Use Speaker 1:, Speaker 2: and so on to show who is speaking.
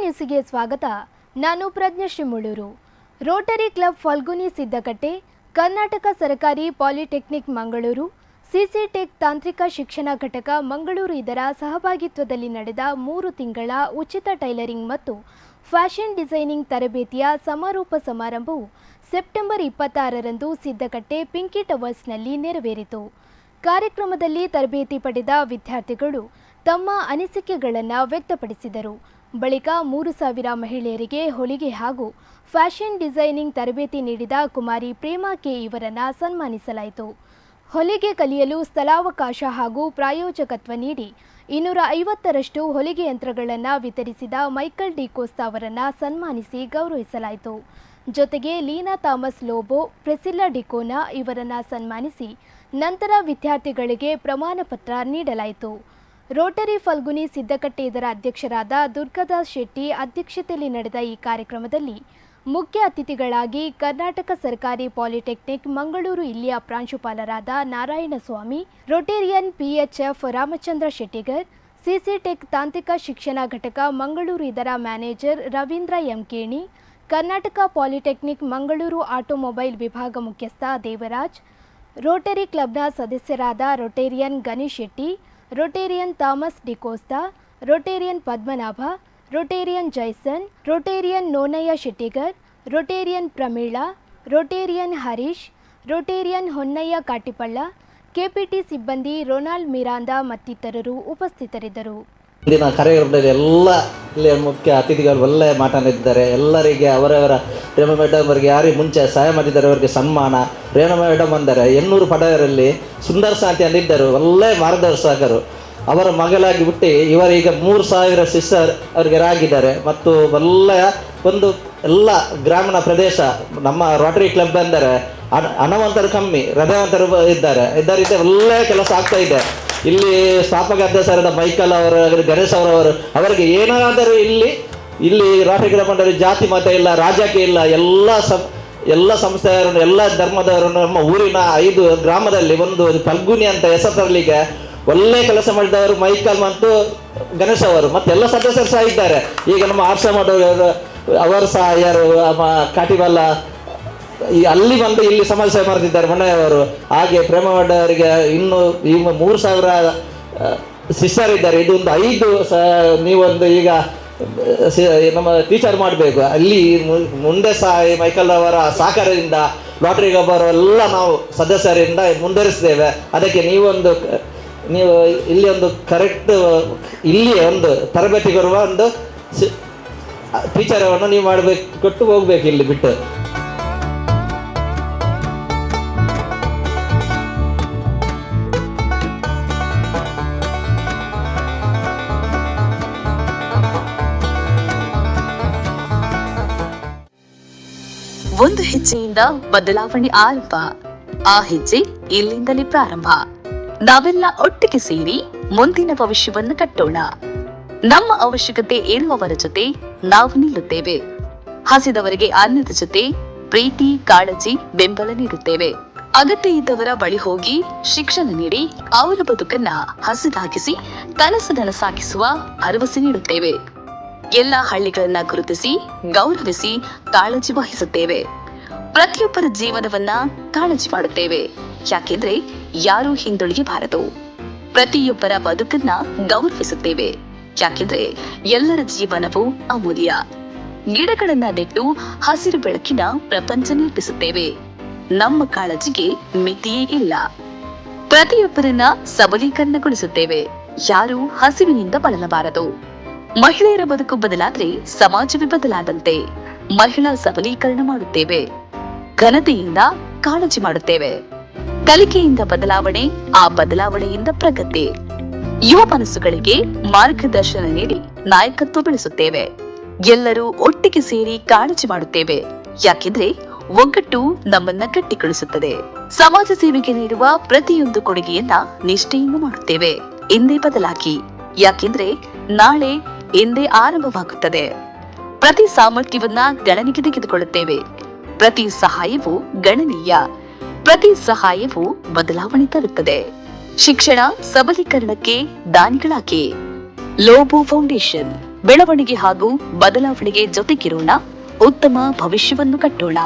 Speaker 1: ನ್ಯೂಸಿಗೆ ಸ್ವಾಗತ. ನಾನು Pragna Mulluru rotary club Phalguni Siddakatte, Karnataka ಸರ್ಕಾರಿ ಪಾಲಿಟೆಕ್ನಿಕ್ ಮಂಗಳೂರು ಸಿಸಿಟೆಕ್ ತಾಂತ್ರಿಕ ಶಿಕ್ಷಣ ಘಟಕ ಮಂಗಳೂರು ಇದರ ಸಹಭಾಗಿತ್ವದಲ್ಲಿ ನಡೆದ ಮೂರು ತಿಂಗಳ ಉಚಿತ ಟೈಲರಿಂಗ್ ಮತ್ತು ಫ್ಯಾಷನ್ ಡಿಸೈನಿಂಗ್ ತರಬೇತಿಯ ಸಮಾರೋಪ ಸಮಾರಂಭವು ಸೆಪ್ಟೆಂಬರ್ ಇಪ್ಪತ್ತಾರರಂದು ಸಿದ್ದಕಟ್ಟೆ ಪಿಂಕಿ ಟವರ್ಸ್ನಲ್ಲಿ ನೆರವೇರಿತು. ಕಾರ್ಯಕ್ರಮದಲ್ಲಿ ತರಬೇತಿ ಪಡೆದ ವಿದ್ಯಾರ್ಥಿಗಳು ತಮ್ಮ ಅನಿಸಿಕೆಗಳನ್ನು ವ್ಯಕ್ತಪಡಿಸಿದರು. ಬಳಿಕ ಮೂರು ಸಾವಿರ ಮಹಿಳೆಯರಿಗೆ ಹೊಲಿಗೆ ಹಾಗೂ ಫ್ಯಾಷನ್ ಡಿಸೈನಿಂಗ್ ತರಬೇತಿ ನೀಡಿದ ಕುಮಾರಿ ಪ್ರೇಮಾ ಕೆ ಇವರನ್ನು ಸನ್ಮಾನಿಸಲಾಯಿತು. ಹೊಲಿಗೆ ಕಲಿಯಲು ಸ್ಥಳಾವಕಾಶ ಹಾಗೂ ಪ್ರಾಯೋಜಕತ್ವ ನೀಡಿ ಇನ್ನೂರ ಐವತ್ತರಷ್ಟು ಹೊಲಿಗೆ ಯಂತ್ರಗಳನ್ನು ವಿತರಿಸಿದ ಮೈಕಲ್ ಡಿ ಕೋಸ್ತಾ ಅವರನ್ನು ಸನ್ಮಾನಿಸಿ ಗೌರವಿಸಲಾಯಿತು. ಜೊತೆಗೆ ಲೀನಾ ಥಾಮಸ್ ಲೋಬೋ, ಪ್ರೆಸಿಲ್ಲಾ ಡಿಕೋನಾ ಇವರನ್ನು ಸನ್ಮಾನಿಸಿ ನಂತರ ವಿದ್ಯಾರ್ಥಿಗಳಿಗೆ ಪ್ರಮಾಣಪತ್ರ ನೀಡಲಾಯಿತು. ರೋಟರಿ ಫಲ್ಗುನಿ ಸಿದ್ದಕಟ್ಟೆ ಇದರ ಅಧ್ಯಕ್ಷರಾದ ದುರ್ಗಾದಾಸ್ ಶೆಟ್ಟಿ ಅಧ್ಯಕ್ಷತೆಯಲ್ಲಿ ನಡೆದ ಈ ಕಾರ್ಯಕ್ರಮದಲ್ಲಿ ಮುಖ್ಯ ಅತಿಥಿಗಳಾಗಿ ಕರ್ನಾಟಕ ಸರ್ಕಾರಿ ಪಾಲಿಟೆಕ್ನಿಕ್ ಮಂಗಳೂರು ಇಲ್ಲಿಯ ಪ್ರಾಂಶುಪಾಲರಾದ ನಾರಾಯಣಸ್ವಾಮಿ, ರೊಟೇರಿಯನ್ ಪಿಎಚ್ಎಫ್ ರಾಮಚಂದ್ರ ಶೆಟ್ಟಿಗರ್ ಸಿಸಿಟೆಕ್ ತಾಂತ್ರಿಕ ಶಿಕ್ಷಣ ಘಟಕ ಮಂಗಳೂರು ಇದರ manager Ravindra Enkeni, Karnataka polytechnic Mangaluru automobile ವಿಭಾಗ ಮುಖ್ಯಸ್ಥ ದೇವರಾಜ್, ರೋಟರಿ ಕ್ಲಬ್ನ ಸದಸ್ಯರಾದ rotarian Ganesh Shetty rotarian Thomas D'Costa rotarian Padmanabha, rotarian Jaison, rotarian Nonayya Shettigar, rotarian Pramila, rotarian Harish, rotarian Honnayya Katipalla, KPT ಸಿಬ್ಬಂದಿ ರೊನಾಲ್ಡ್ ಮಿರಾಂದಾ ಮತ್ತಿತರರು ಉಪಸ್ಥಿತರಿದ್ದರು.
Speaker 2: ಇಂದಿನ ಕಾರ್ಯಕ್ರಮದಲ್ಲಿ ಎಲ್ಲ ಇಲ್ಲಿ ಮುಖ್ಯ ಅತಿಥಿಗಳು ಒಳ್ಳೆಯ ಮಾತನಾಡಿದ್ದಾರೆ ಎಲ್ಲರಿಗೆ ಅವರವರ ರೇಣು ಮೇಡಮ್ ಅವರಿಗೆ ಯಾರಿಗೆ ಮುಂಚೆ ಸಹಾಯ ಮಾಡಿದ್ದಾರೆ ಅವರಿಗೆ ಸನ್ಮಾನ. ರೇಣು ಮೇಡಮ್ ಅಂದರೆ ಎನ್ನೂರು ಪಡೆಯರಲ್ಲಿ ಸುಂದರ ಶಾಂತಿ ಅಂದಿದ್ದರು. ಒಳ್ಳೆಯ ಮಾರ್ಗದರ್ಶಕರು. ಅವರ ಮಗಳಾಗಿ ಹುಟ್ಟಿ ಇವರೀಗ ಮೂರು ಸಾವಿರ ಸಿಸ್ಟರ್ ಅವರಿಗೆ ರಾಗಿದ್ದಾರೆ. ಮತ್ತು ಒಳ್ಳೆಯ ಒಂದು ಎಲ್ಲ ಗ್ರಾಮೀಣ ಪ್ರದೇಶ, ನಮ್ಮ ರೋಟರಿ ಕ್ಲಬ್ ಅಂದರೆ ಹಣ ಹಣವಂತರು ಕಮ್ಮಿ, ಹೃದಯವಂತರು ಇದ್ದಾರೆ. ಇದರಿಂದ ಒಳ್ಳೆಯ ಕೆಲಸ ಆಗ್ತಾ ಇದೆ. ಇಲ್ಲಿ ಸ್ಥಾಪಕ ಅಧ್ಯಕ್ಷರಾದ ಮೈಕಲ್ ಅವರು, ಗಣೇಶ್ ಅವರವರು, ಅವರಿಗೆ ಏನಾದರೂ ಇಲ್ಲಿ ಇಲ್ಲಿ ರಾಷ್ಟ್ರೀಯ ಕ್ರೀಡಾ ಮಂಡಳಿ ಜಾತಿ ಮತ ಇಲ್ಲ, ರಾಜಕೀಯ ಇಲ್ಲ, ಎಲ್ಲ ಸಂ, ಎಲ್ಲ ಸಂಸ್ಥೆಯವರನ್ನು, ಎಲ್ಲ ಧರ್ಮದವರನ್ನು ನಮ್ಮ ಊರಿನ ಐದು ಗ್ರಾಮದಲ್ಲಿ ಒಂದು ಫಲ್ಗುನಿ ಅಂತ ಹೆಸರು ತರಲಿಕ್ಕೆ ಒಳ್ಳೆ ಕೆಲಸ ಮಾಡಿದವರು ಮೈಕಲ್ ಮತ್ತು ಗಣೇಶ್ ಅವರು, ಮತ್ತೆ ಎಲ್ಲ ಸದಸ್ಯರು ಸಹ ಇದ್ದಾರೆ. ಈಗ ನಮ್ಮ ಆರ್ಷ ಮಾಡೋರು ಅವರು ಸಹ ಯಾರು ಕಾಟಿಬಲ್ಲ ಈ ಅಲ್ಲಿ ಬಂದು ಇಲ್ಲಿ ಸಮಸ್ಯೆ ಮಾಡ್ತಿದ್ದಾರೆ ಮನೆಯವರು. ಹಾಗೆ ಪ್ರೇಮ ಮಾಡೋರಿಗೆ ಇನ್ನು ಈ ಮೂರು ಸಾವಿರ ಶಿಷ್ಯರಿದ್ದಾರೆ. ಇದೊಂದು ಐದು ಸ ನೀವೊಂದು ಈಗ ನಮ್ಮ ಟೀಚರ್ ಮಾಡಬೇಕು. ಅಲ್ಲಿ ಮುಂದೆ ಸಹ ಮೈಕಲ್ ಅವರ ಸಹಕಾರದಿಂದ ಲಾಟ್ರಿ ಎಲ್ಲ ನಾವು ಸದಸ್ಯರಿಂದ ಮುಂದುವರಿಸ್ತೇವೆ ಅದಕ್ಕೆ ನೀವೊಂದು ನೀವು ಇಲ್ಲಿ ಒಂದು ಕರೆಕ್ಟ್ ಇಲ್ಲಿ ಒಂದು ತರಬೇತಿ ಬರುವ ಒಂದು ಟೀಚರವನ್ನು ನೀವು ಮಾಡಬೇಕು, ಕೊಟ್ಟು ಹೋಗ್ಬೇಕು ಇಲ್ಲಿ ಬಿಟ್ಟು.
Speaker 3: ಒಂದು ಹೆಜ್ಜೆಯಿಂದ ಬದಲಾವಣೆ ಆರಂಭ. ಆ ಹೆಜ್ಜೆ ಇಲ್ಲಿಂದಲೇ ಪ್ರಾರಂಭ. ನಾವೆಲ್ಲ ಒಟ್ಟಿಗೆ ಸೇರಿ ಮುಂದಿನ ಭವಿಷ್ಯವನ್ನು ಕಟ್ಟೋಣ. ನಮ್ಮ ಅವಶ್ಯಕತೆ ಇರುವವರ ಜೊತೆ ನಾವು ನಿಲ್ಲುತ್ತೇವೆ. ಹಸಿದವರಿಗೆ ಅನ್ನದ ಜೊತೆ ಪ್ರೀತಿ, ಕಾಳಜಿ, ಬೆಂಬಲ ನೀಡುತ್ತೇವೆ. ಅಗತ್ಯ ಇದ್ದವರ ಬಳಿ ಹೋಗಿ ಶಿಕ್ಷಣ ನೀಡಿ ಅವರ ಬದುಕನ್ನ ಹಸಿದಾಗಿಸಿ ಕನಸು ನನಸಾಗಿಸುವ ಭರವಸೆ ನೀಡುತ್ತೇವೆ. ಎಲ್ಲ ಹಳ್ಳಿಗಳನ್ನ ಗುರುತಿಸಿ ಗೌರವಿಸಿ ಕಾಳಜಿ ವಹಿಸುತ್ತೇವೆ. ಪ್ರತಿಯೊಬ್ಬರ ಜೀವನವನ್ನ ಕಾಳಜಿ ಮಾಡುತ್ತೇವೆ. ಯಾಕೆಂದ್ರೆ ಯಾರೂ ಹಿಂದುಳಿಯಬಾರದು ಪ್ರತಿಯೊಬ್ಬರ ಬದುಕನ್ನ ಗೌರವಿಸುತ್ತೇವೆ. ಯಾಕೆಂದ್ರೆ ಎಲ್ಲರ ಜೀವನವು ಅಮೂಲ್ಯ. ಗಿಡಗಳನ್ನ ನೆಟ್ಟು ಹಸಿರು ಬೆಳಕಿನ ಪ್ರಪಂಚ ನಿರ್ಮಿಸುತ್ತೇವೆ ನಮ್ಮ ಕಾಳಜಿಗೆ ಮಿತಿಯೇ ಇಲ್ಲ. ಪ್ರತಿಯೊಬ್ಬರನ್ನ ಸಬಲೀಕರಣಗೊಳಿಸುತ್ತೇವೆ. ಯಾರು ಹಸಿವಿನಿಂದ ಬಳಲಬಾರದು. ಮಹಿಳೆಯರ ಬದುಕು ಬದಲಾದ್ರೆ ಸಮಾಜವೇ ಬದಲಾದಂತೆ. ಮಹಿಳಾ ಸಬಲೀಕರಣ ಮಾಡುತ್ತೇವೆ. ಘನತೆಯಿಂದ ಕಾಳಜಿ ಮಾಡುತ್ತೇವೆ. ಕಲಿಕೆಯಿಂದ ಬದಲಾವಣೆ, ಆ ಬದಲಾವಣೆಯಿಂದ ಪ್ರಗತಿ. ಯುವ ಮನಸ್ಸುಗಳಿಗೆ ಮಾರ್ಗದರ್ಶನ ನೀಡಿ ನಾಯಕತ್ವ ಬೆಳೆಸುತ್ತೇವೆ. ಎಲ್ಲರೂ ಒಟ್ಟಿಗೆ ಸೇರಿ ಕಾಳಜಿ ಮಾಡುತ್ತೇವೆ. ಯಾಕೆಂದ್ರೆ ಒಗ್ಗಟ್ಟು ನಮ್ಮನ್ನ ಗಟ್ಟಿಗೊಳಿಸುತ್ತದೆ. ಸಮಾಜ ಸೇವೆಗೆ ನೀಡುವ ಪ್ರತಿಯೊಂದು ಕೊಡುಗೆಯನ್ನ ನಿಷ್ಠೆಯಿಂದ ಮಾಡುತ್ತೇವೆ. ಎಂದೇ ಬದಲಾಗಿ. ಯಾಕೆಂದ್ರೆ ನಾಳೆ ಎಂದೇ ಆರಂಭವಾಗುತ್ತದೆ. ಪ್ರತಿ ಸಾಮರ್ಥ್ಯವನ್ನ ಗಣನೆಗೆ ತೆಗೆದುಕೊಳ್ಳುತ್ತೇವೆ. ಪ್ರತಿ ಸಹಾಯವು ಗಣನೀಯ, ಪ್ರತಿ ಸಹಾಯವು ಬದಲಾವಣೆ ತರುತ್ತದೆ. ಶಿಕ್ಷಣ ಸಬಲೀಕರಣಕ್ಕೆ ದಾನಿಗಳಾಕೆ ಲೋಬೋ ಫೌಂಡೇಶನ್, ಬೆಳವಣಿಗೆ ಹಾಗೂ ಬದಲಾವಣೆಗೆ ಜೊತೆಗಿರೋಣ, ಉತ್ತಮ ಭವಿಷ್ಯವನ್ನು ಕಟ್ಟೋಣ.